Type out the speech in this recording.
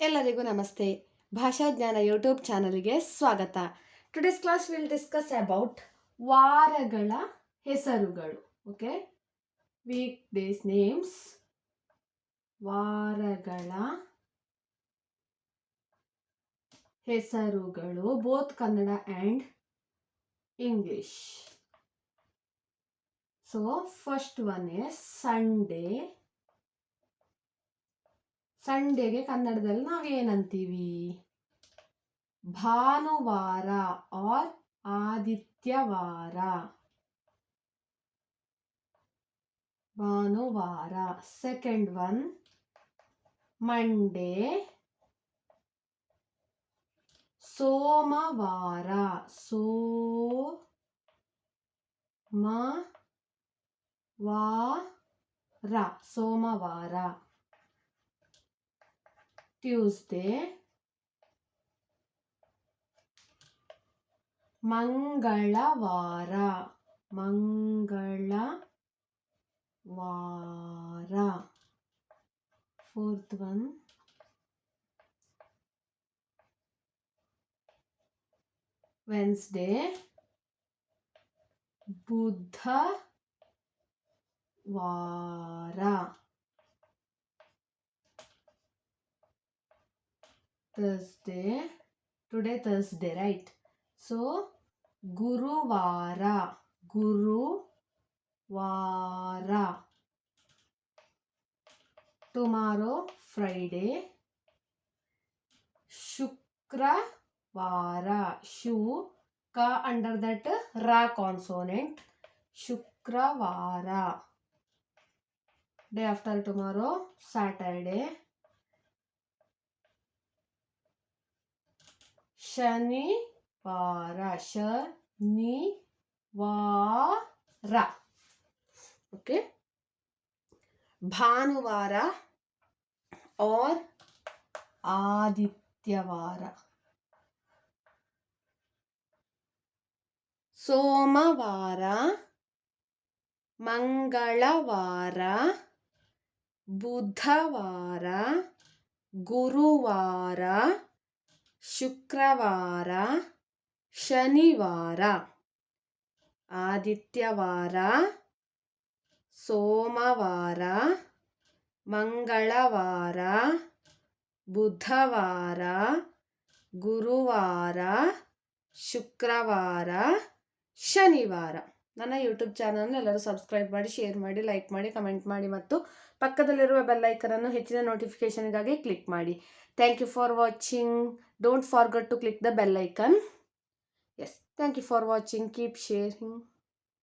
ಎಲ್ಲರಿಗೂ ನಮಸ್ತೆ. ಭಾಷಾಜ್ಞಾನ ಯೂಟ್ಯೂಬ್ ಚಾನಲ್ಗೆ ಸ್ವಾಗತ. Today's class will discuss about ವಾರಗಳ ಹೆಸರುಗಳು ಓಕೆ ವೀಕ್ ಡೇಸ್ ನೇಮ್ಸ್ ವಾರಗಳ ಹೆಸರುಗಳು both Kannada and English so first one is Sunday ಸಂಡೇಗೆ ಕನ್ನಡದಲ್ಲಿ ನಾವೇನಂತೀವಿ? ಭಾನುವಾರ ಆರ್ ಆದಿತ್ಯವಾರ. ಭಾನುವಾರ ಸೆಕೆಂಡ್ ಒನ್ ಮಂಡೇ ಸೋಮವಾರ ಸೋ ಮ ವಾರ ಸೋಮವಾರ. ಟ್ಯೂಸ್ಡೇ ಮಂಗಳವಾರ ಮಂಗಳವಾರ ಫೋರ್ತ್ ಒನ್ ವೆನ್ಸ್ಡೇ ಬುಧವಾರ thursday today thursday right so Guru Vara. guru vara tomorrow friday Shukra Vara. shu ka under that ra consonant Shukra Vara. day after tomorrow saturday ಶನಿವಾರ ಶನಿವಾರ ಓಕೆ ಭಾನುವಾರ ಆರ್ ಆದಿತ್ಯವಾರ ಸೋಮವಾರ ಮಂಗಳವಾರ ಬುಧವಾರ ಗುರುವಾರ ಶುಕ್ರವಾರ ಶನಿವಾರ ಆದಿತ್ಯವಾರ ಸೋಮವಾರ ಮಂಗಳವಾರ ಬುಧವಾರ ಗುರುವಾರ ಶುಕ್ರವಾರ ಶನಿವಾರ. ನನ್ನ ಯೂಟ್ಯೂಬ್ ಚಾನಲ್ನ ಎಲ್ಲರೂ ಸಬ್ಸ್ಕ್ರೈಬ್ ಮಾಡಿ ಶೇರ್ ಮಾಡಿ ಲೈಕ್ ಮಾಡಿ ಕಮೆಂಟ್ ಮಾಡಿ ಮತ್ತು ಪಕ್ಕದಲ್ಲಿರುವ ಬೆಲ್ಲೈಕನನ್ನು ಹೆಚ್ಚಿನ ನೋಟಿಫಿಕೇಷನ್ಗಾಗಿ ಕ್ಲಿಕ್ ಮಾಡಿ. Thank you for watching don't forget to click the bell icon yes, thank you for watching. Keep sharing.